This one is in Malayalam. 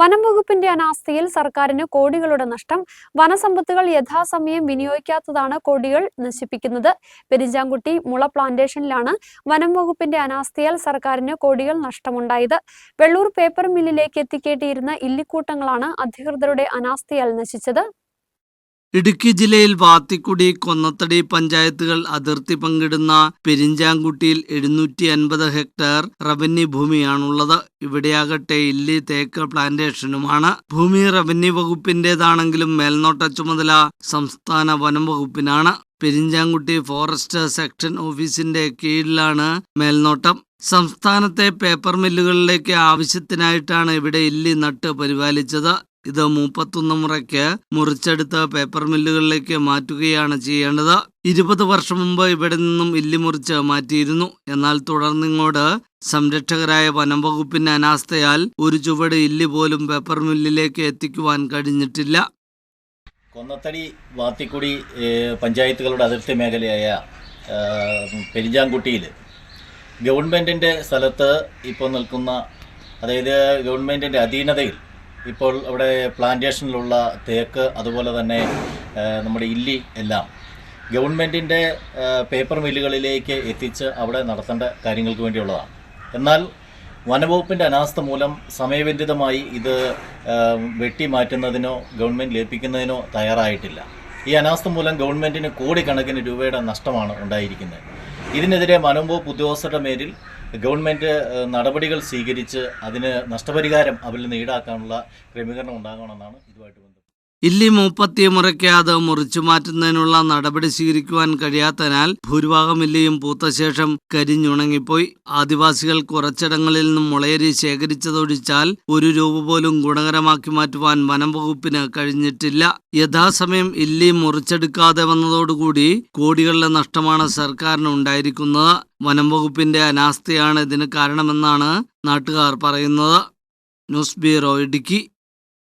വനം വകുപ്പിന്റെ അനാസ്ഥയിൽ സർക്കാരിന് കോടികളുടെ നഷ്ടം വനസമ്പത്തുകൾ യഥാസമയം വിനിയോഗിക്കാത്തതാണ് കോടികൾ നശിപ്പിക്കുന്നത്. പെരിഞ്ചാംകുട്ടി മുള പ്ലാന്റേഷനിലാണ് വനം വകുപ്പിന്റെ അനാസ്ഥയാൽ സർക്കാരിന് കോടികൾ നഷ്ടമുണ്ടായത്. വെള്ളൂർ പേപ്പർ മില്ലിലേക്ക് എത്തിക്കേണ്ടിയിരുന്ന ഇല്ലിക്കൂട്ടങ്ങളാണ് അധികൃതരുടെ അനാസ്ഥയാൽ നശിച്ചത്. ഇടുക്കി ജില്ലയിൽ വാത്തിക്കുടി കൊന്നത്തടി പഞ്ചായത്തുകൾ അതിർത്തി പങ്കിടുന്ന പെരിഞ്ചാങ്കുട്ടിയിൽ എഴുന്നൂറ്റി അൻപത് ഹെക്ടർ റവന്യൂ ഭൂമിയാണുള്ളത്. ഇവിടെയാകട്ടെ ഇല്ലി തേക്ക് പ്ലാന്റേഷനുമാണ്. ഭൂമി റവന്യൂ വകുപ്പിന്റേതാണെങ്കിലും മേൽനോട്ട ചുമതല സംസ്ഥാന വനം വകുപ്പിനാണ്. പെരിഞ്ചാങ്കുട്ടി ഫോറസ്റ്റ് സെക്ഷൻ ഓഫീസിന്റെ കീഴിലാണ് മേൽനോട്ടം. സംസ്ഥാനത്തെ പേപ്പർ മില്ലുകളിലേക്ക് ആവശ്യത്തിനായിട്ടാണ് ഇവിടെ ഇല്ലി നട്ട് പരിപാലിച്ചത്. ഇത് മുപ്പത്തൊന്ന് മുറയ്ക്ക് മുറിച്ചെടുത്ത് പേപ്പർ മില്ലുകളിലേക്ക് മാറ്റുകയാണ് ചെയ്യേണ്ടത്. ഇരുപത് വർഷം മുമ്പ് ഇവിടെ നിന്നും ഇല്ലി മുറിച്ച് മാറ്റിയിരുന്നു. എന്നാൽ തുടർന്നിങ്ങോട്ട് സംരക്ഷകരായ വനം വകുപ്പിന്റെ അനാസ്ഥയാൽ ഒരു ചുവട് ഇല്ലി പോലും പേപ്പർ മില്ലിലേക്ക് എത്തിക്കുവാൻ കഴിഞ്ഞിട്ടില്ല. കൊന്നത്തടി വാത്തിക്കുടി പഞ്ചായത്തുകളുടെ അതിർത്തി മേഖലയായ പെരിഞ്ചാങ്കുട്ടിയിൽ ഗവൺമെന്റിന്റെ സ്ഥലത്ത് ഇപ്പോൾ നിൽക്കുന്ന അതായത് ഗവൺമെന്റിന്റെ അധീനതയിൽ ഇപ്പോൾ അവിടെ പ്ലാന്റേഷനിലുള്ള തേക്ക് അതുപോലെ തന്നെ നമ്മുടെ ഇല്ലി എല്ലാം ഗവൺമെന്റിന്റെ പേപ്പർ മില്ലുകളിലേക്ക് എത്തിച്ച് അവിടെ നടത്തേണ്ട കാര്യങ്ങൾക്ക് വേണ്ടിയുള്ളതാണ്. എന്നാൽ വനവകുപ്പിന്റെ അനാസ്ഥ മൂലം സമയബന്ധിതമായി ഇത് വെട്ടി മാറ്റുന്നതിനോ ഗവൺമെന്റ് ലയിപ്പിക്കുന്നതിനോ തയ്യാറായിട്ടില്ല. ഈ അനാസ്ഥ മൂലം ഗവൺമെന്റിന് കോടിക്കണക്കിന് രൂപയുടെ നഷ്ടമാണ് ഉണ്ടായിരിക്കുന്നത്. ഇതിനെതിരെ വനംവകുപ്പ് ഉദ്യോഗസ്ഥരുടെ മേലിൽ ഗവൺമെന്റ് നടപടികൾ സ്വീകരിച്ച് അതിന് നഷ്ടപരിഹാരം അവരിൽ നിന്ന് ഈടാക്കാനുള്ള ക്രമീകരണം ഉണ്ടാകണമെന്നാണ് ഇതുമായിട്ട് ബന്ധപ്പെട്ട് ഇല്ലി മൂപ്പത്തി മുറയ്ക്കാതെ മുറിച്ചു മാറ്റുന്നതിനുള്ള നടപടി സ്വീകരിക്കുവാൻ കഴിയാത്തതിനാൽ ഭൂരിഭാഗം ഇല്ലിയും പൂത്ത ശേഷം കരിഞ്ഞുണങ്ങിപ്പോയി. ആദിവാസികൾ കുറച്ചിടങ്ങളിൽ നിന്നും മുളയരി ശേഖരിച്ചതൊഴിച്ചാൽ ഒരു രൂപ പോലും ഗുണകരമാക്കി മാറ്റുവാൻ വനം വകുപ്പിന് കഴിഞ്ഞിട്ടില്ല. യഥാസമയം ഇല്ലി മുറിച്ചെടുക്കാതെ വന്നതോടുകൂടി കോടികളുടെ നഷ്ടമാണ് സർക്കാരിന് ഉണ്ടായിരിക്കുന്നത്. വനം വകുപ്പിന്റെ അനാസ്ഥയാണ് ഇതിന് കാരണമെന്നാണ് നാട്ടുകാർ പറയുന്നത്. News bureau Idukki.